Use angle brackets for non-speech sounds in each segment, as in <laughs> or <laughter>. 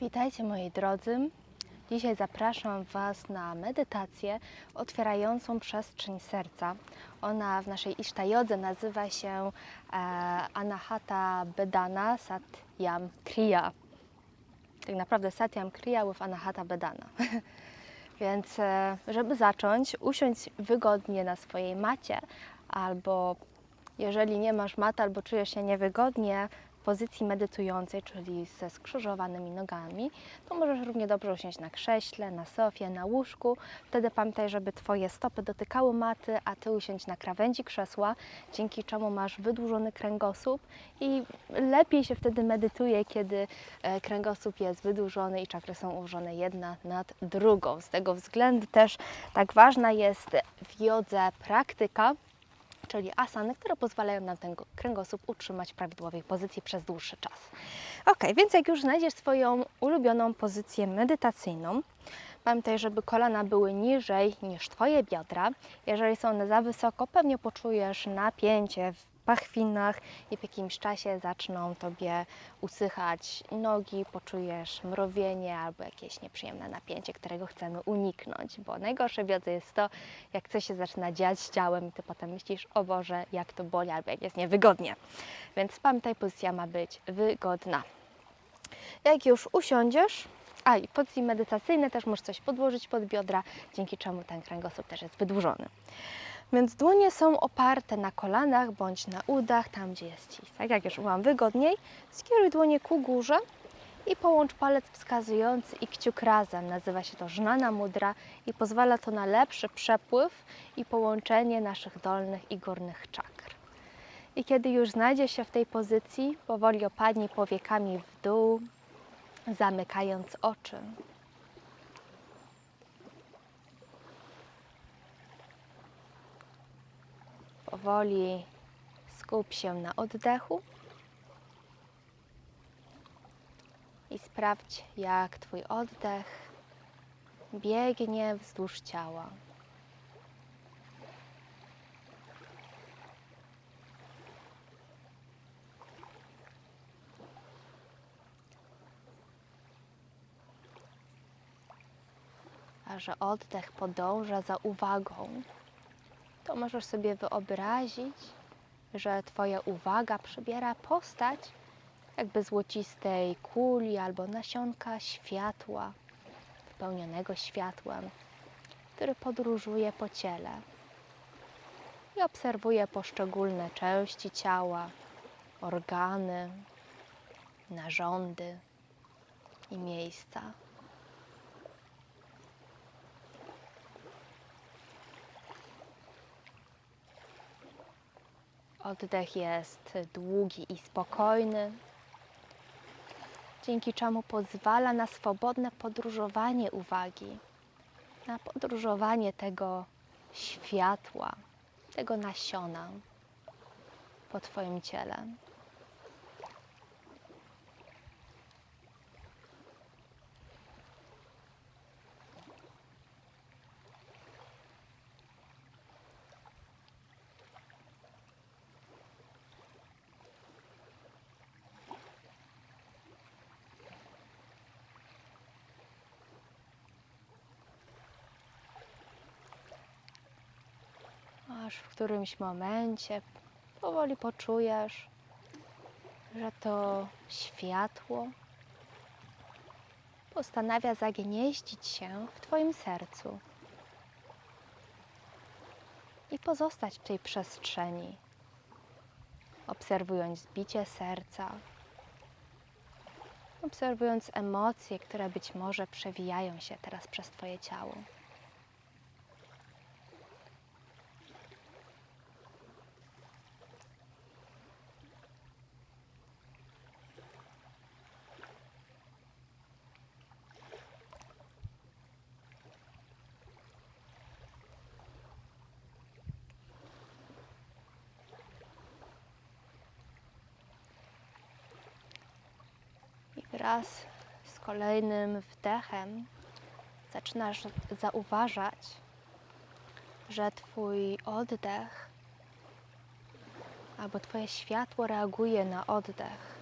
Witajcie moi drodzy. Dzisiaj zapraszam Was na medytację otwierającą przestrzeń serca. Ona w naszej Isztajodze nazywa się e, Anahata Bedana Satyam Kriya. Tak naprawdę Satyam Kriya with Anahata Bedana. <laughs> Więc e, żeby zacząć, usiądź wygodnie na swojej macie albo jeżeli nie masz maty albo czujesz się niewygodnie pozycji medytującej, czyli ze skrzyżowanymi nogami, to możesz równie dobrze usiąść na krześle, na sofie, na łóżku. Wtedy pamiętaj, żeby Twoje stopy dotykały maty, a Ty usiądź na krawędzi krzesła, dzięki czemu masz wydłużony kręgosłup i lepiej się wtedy medytuje, kiedy e, kręgosłup jest wydłużony i czakry są ułożone jedna nad drugą. Z tego względu też tak ważna jest w jodze praktyka, czyli asany, które pozwalają nam ten kręgosłup utrzymać w prawidłowej pozycji przez dłuższy czas. Ok, więc jak już znajdziesz swoją ulubioną pozycję medytacyjną, pamiętaj, żeby kolana były niżej niż Twoje biodra. Jeżeli są one za wysoko, pewnie poczujesz napięcie w pachwinach i w jakimś czasie zaczną Tobie usychać nogi, poczujesz mrowienie albo jakieś nieprzyjemne napięcie, którego chcemy uniknąć, bo najgorsze w jodze jest to, jak coś się zaczyna dziać z ciałem i Ty potem myślisz, o Boże, jak to boli albo jak jest niewygodnie. Więc pamiętaj, pozycja ma być wygodna. Jak już usiądziesz, a i pozycji medytacyjne też możesz coś podłożyć pod biodra, dzięki czemu ten kręgosłup też jest wydłużony. Więc dłonie są oparte na kolanach bądź na udach, tam gdzie jest ci. Tak jak już ułam wygodniej, skieruj dłonie ku górze i połącz palec wskazujący i kciuk razem. Nazywa się to żnana mudra i pozwala to na lepszy przepływ i połączenie naszych dolnych i górnych czakr. I kiedy już znajdziesz się w tej pozycji, powoli opadnij powiekami w dół, zamykając oczy. Powoli skup się na oddechu i sprawdź, jak Twój oddech biegnie wzdłuż ciała. A że oddech podąża za uwagą, to możesz sobie wyobrazić, że Twoja uwaga przybiera postać jakby złocistej kuli albo nasionka światła, wypełnionego światłem, który podróżuje po ciele i obserwuje poszczególne części ciała, organy, narządy i miejsca. Oddech jest długi i spokojny, dzięki czemu pozwala na swobodne podróżowanie uwagi, na podróżowanie tego światła, tego nasiona po Twoim ciele. aż w którymś momencie powoli poczujesz, że to światło postanawia zagnieździć się w Twoim sercu i pozostać w tej przestrzeni, obserwując bicie serca, obserwując emocje, które być może przewijają się teraz przez Twoje ciało. I wraz z kolejnym wdechem zaczynasz zauważać, że Twój oddech albo Twoje światło reaguje na oddech.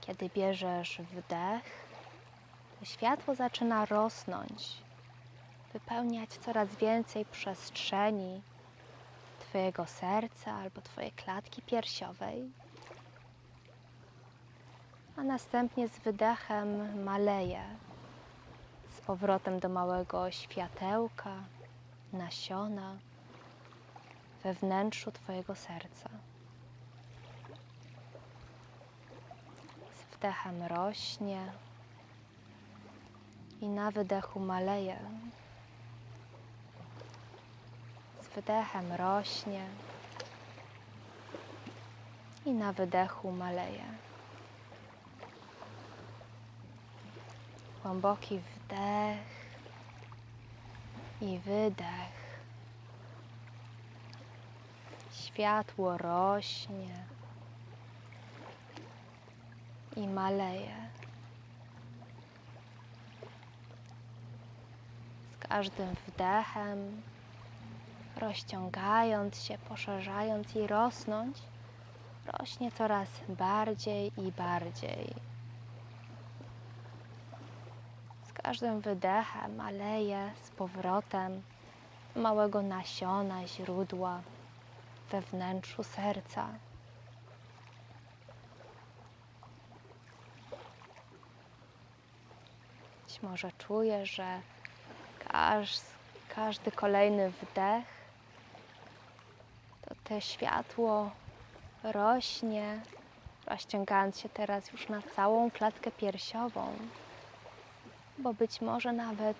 Kiedy bierzesz wdech, to światło zaczyna rosnąć, wypełniać coraz więcej przestrzeni Twojego serca albo Twojej klatki piersiowej. A następnie z wydechem maleje z powrotem do małego światełka, nasiona we wnętrzu Twojego serca. Z wdechem rośnie i na wydechu maleje. Z wydechem rośnie i na wydechu maleje. Głęboki wdech i wydech. Światło rośnie i maleje. Z każdym wdechem, rozciągając się, poszerzając i rosnąć, rośnie coraz bardziej i bardziej. Z każdym wydechem maleje z powrotem małego nasiona, źródła we wnętrzu serca. Być może czujesz, że każ, każdy kolejny wdech to te światło rośnie, rozciągając się teraz już na całą klatkę piersiową, bo być może nawet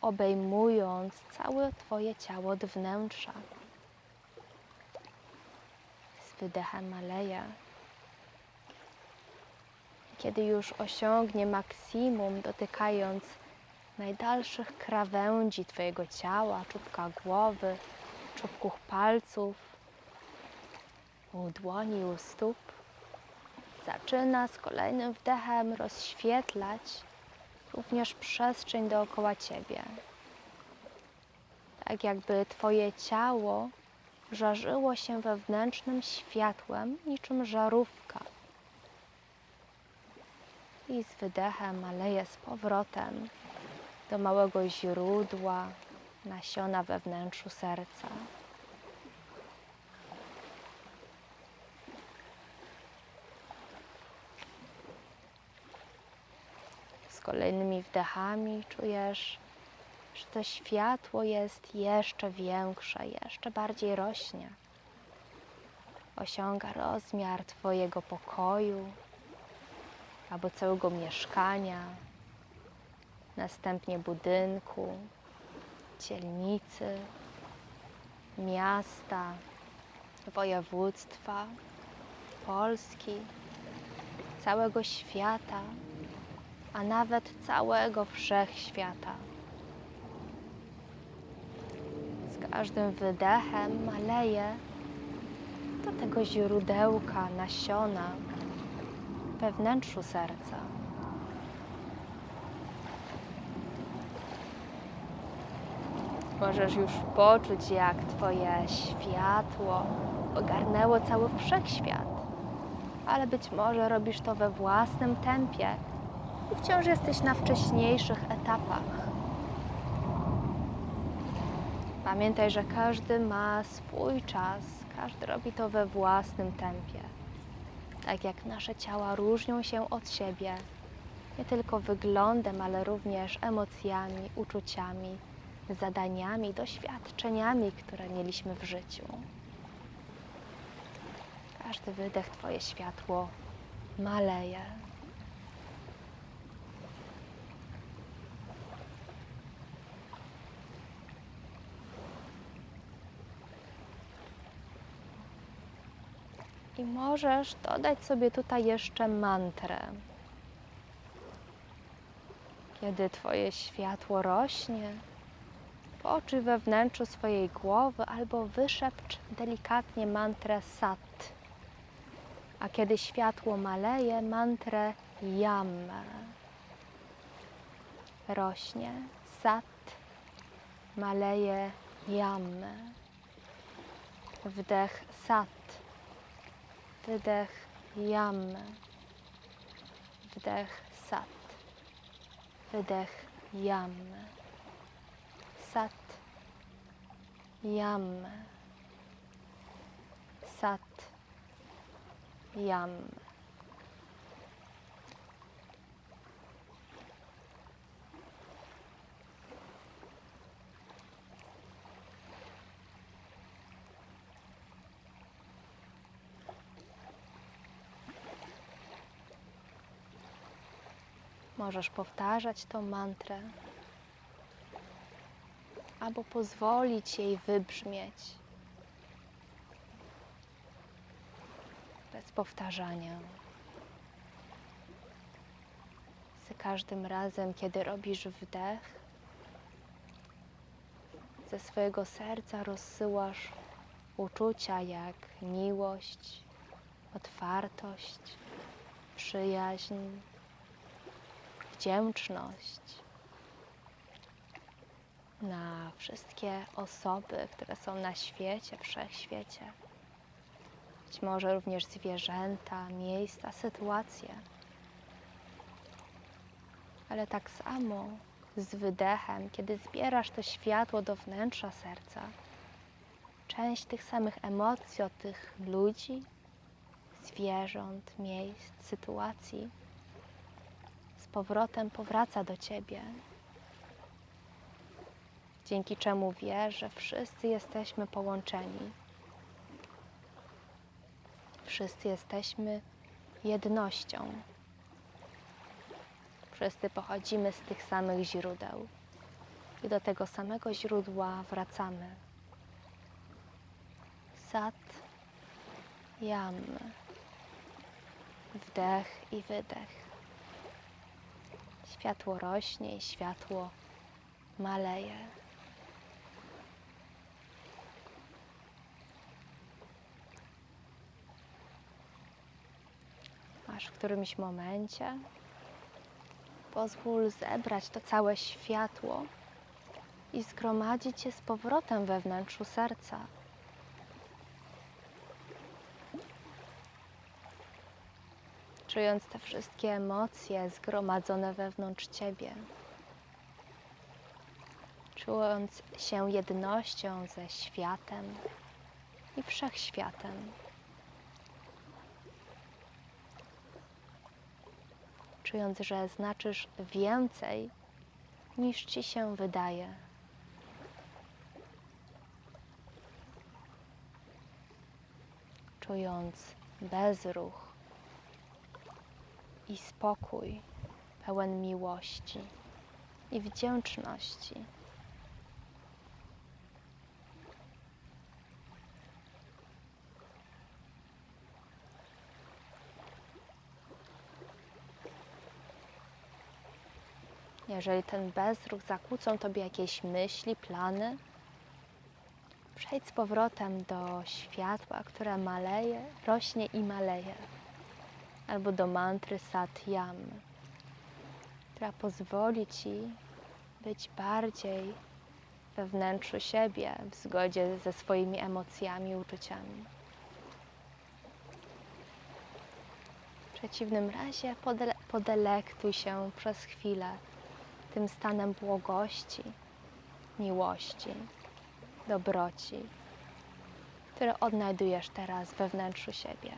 obejmując całe Twoje ciało od wnętrza. Z wydechem maleje. Kiedy już osiągnie maksimum, dotykając najdalszych krawędzi Twojego ciała, czubka głowy, czubków palców, u dłoni, u stóp, zaczyna z kolejnym wdechem rozświetlać również przestrzeń dookoła Ciebie. Tak jakby Twoje ciało żarzyło się wewnętrznym światłem niczym żarówka. I z wydechem maleje z powrotem do małego źródła nasiona we wnętrzu serca. Kolejnymi wdechami czujesz, że to światło jest jeszcze większe, jeszcze bardziej rośnie. Osiąga rozmiar Twojego pokoju albo całego mieszkania, następnie budynku, dzielnicy, miasta, województwa, Polski, całego świata, a nawet całego wszechświata. Z każdym wydechem maleje do tego źródełka nasiona we wnętrzu serca. Możesz już poczuć, jak Twoje światło ogarnęło cały wszechświat, ale być może robisz to we własnym tempie i wciąż jesteś na wcześniejszych etapach. Pamiętaj, że każdy ma swój czas, każdy robi to we własnym tempie. Tak jak nasze ciała różnią się od siebie, nie tylko wyglądem, ale również emocjami, uczuciami, zadaniami, doświadczeniami, które mieliśmy w życiu. Każdy wydech Twoje światło maleje. I możesz dodać sobie tutaj jeszcze mantrę. Kiedy Twoje światło rośnie, poczuj we wnętrzu swojej głowy albo wyszepcz delikatnie mantrę Sat. A kiedy światło maleje, mantrę Yam. Rośnie Sat, maleje Yam. Wdech Sat, wydech jam, Wdech sat. Wydech jam. Sat. Jam. Sat. Jam. Możesz powtarzać tą mantrę, albo pozwolić jej wybrzmieć bez powtarzania. Za każdym razem, kiedy robisz wdech, ze swojego serca rozsyłasz uczucia jak miłość, otwartość, przyjaźń, wdzięczność na wszystkie osoby, które są na świecie, wszechświecie. Być może również zwierzęta, miejsca, sytuacje. Ale tak samo z wydechem, kiedy zbierasz to światło do wnętrza serca, część tych samych emocji od tych ludzi, zwierząt, miejsc, sytuacji powrotem powraca do ciebie. Dzięki czemu wiesz, że wszyscy jesteśmy połączeni. Wszyscy jesteśmy jednością. Wszyscy pochodzimy z tych samych źródeł i do tego samego źródła wracamy. Sat, jam, wdech i wydech. Światło rośnie i światło maleje. Aż w którymś momencie pozwól zebrać to całe światło i zgromadzić je z powrotem we wnętrzu serca. Czując te wszystkie emocje zgromadzone wewnątrz ciebie, czując się jednością ze światem i wszechświatem. Czując, że znaczysz więcej niż ci się wydaje. Czując bezruch i spokój pełen miłości i wdzięczności. Jeżeli ten bezruch zakłócą Tobie jakieś myśli, plany, przejdź z powrotem do światła, które maleje, rośnie i maleje. Albo do mantry Sat Yam, która pozwoli Ci być bardziej we wnętrzu siebie, w zgodzie ze swoimi emocjami uczuciami. W przeciwnym razie podele- podelektuj się przez chwilę tym stanem błogości, miłości, dobroci, które odnajdujesz teraz we wnętrzu siebie.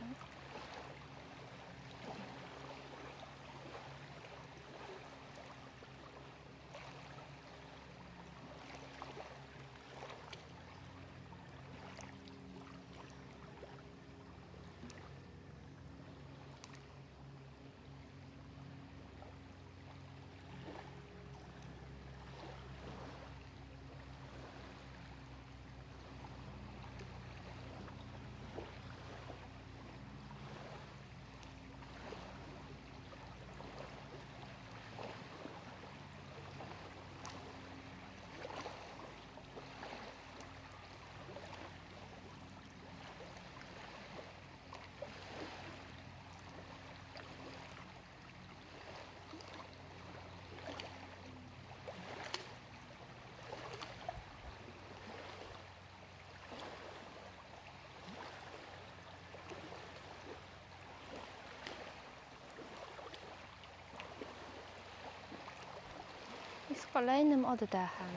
Z kolejnym oddechem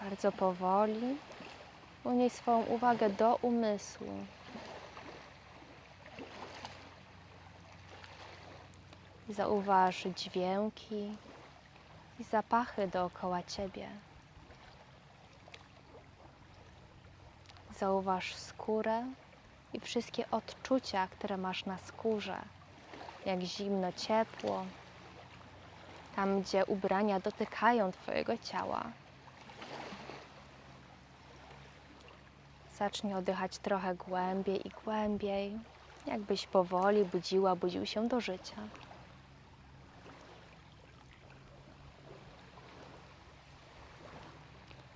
bardzo powoli unieś swoją uwagę do umysłu. Zauważ dźwięki i zapachy dookoła ciebie. Zauważ skórę i wszystkie odczucia, które masz na skórze, jak zimno, ciepło, tam gdzie ubrania dotykają Twojego ciała. Zacznij oddychać trochę głębiej i głębiej, jakbyś powoli budziła, budził się do życia.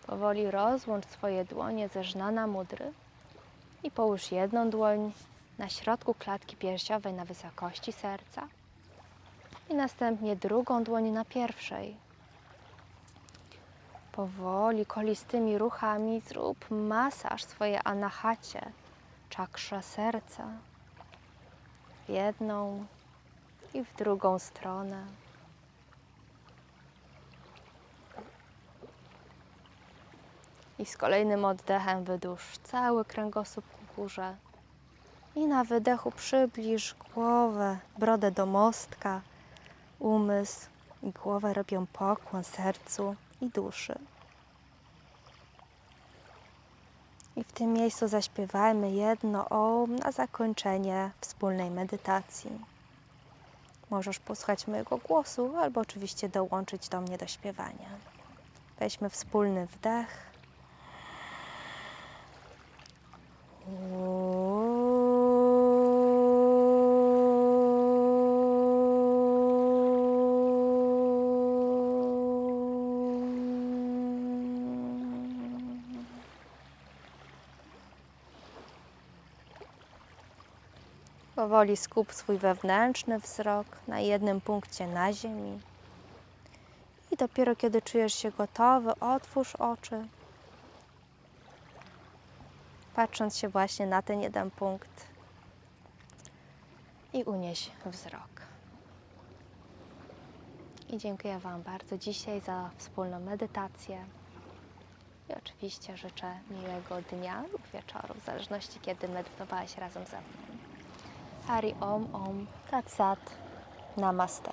Powoli rozłącz swoje dłonie ze żnana mudry i połóż jedną dłoń na środku klatki piersiowej na wysokości serca i następnie drugą dłoń na pierwszej. Powoli, kolistymi ruchami zrób masaż swojej anahacie, czakrze serca. W jedną i w drugą stronę. I z kolejnym oddechem wydłuż cały kręgosłup ku górze. I na wydechu przybliż głowę, brodę do mostka, umysł i głowę robią pokłon sercu i duszy. I w tym miejscu zaśpiewajmy jedno om na zakończenie wspólnej medytacji. Możesz posłuchać mojego głosu albo oczywiście dołączyć do mnie do śpiewania. Weźmy wspólny wdech. Powoli skup swój wewnętrzny wzrok na jednym punkcie na ziemi. I dopiero kiedy czujesz się gotowy, otwórz oczy, patrząc się właśnie na ten jeden punkt i unieś wzrok. I dziękuję Wam bardzo dzisiaj za wspólną medytację. I oczywiście życzę miłego dnia lub wieczoru, w zależności kiedy medytowałeś razem ze mną. Hari Om Om Tat Sat Namaste.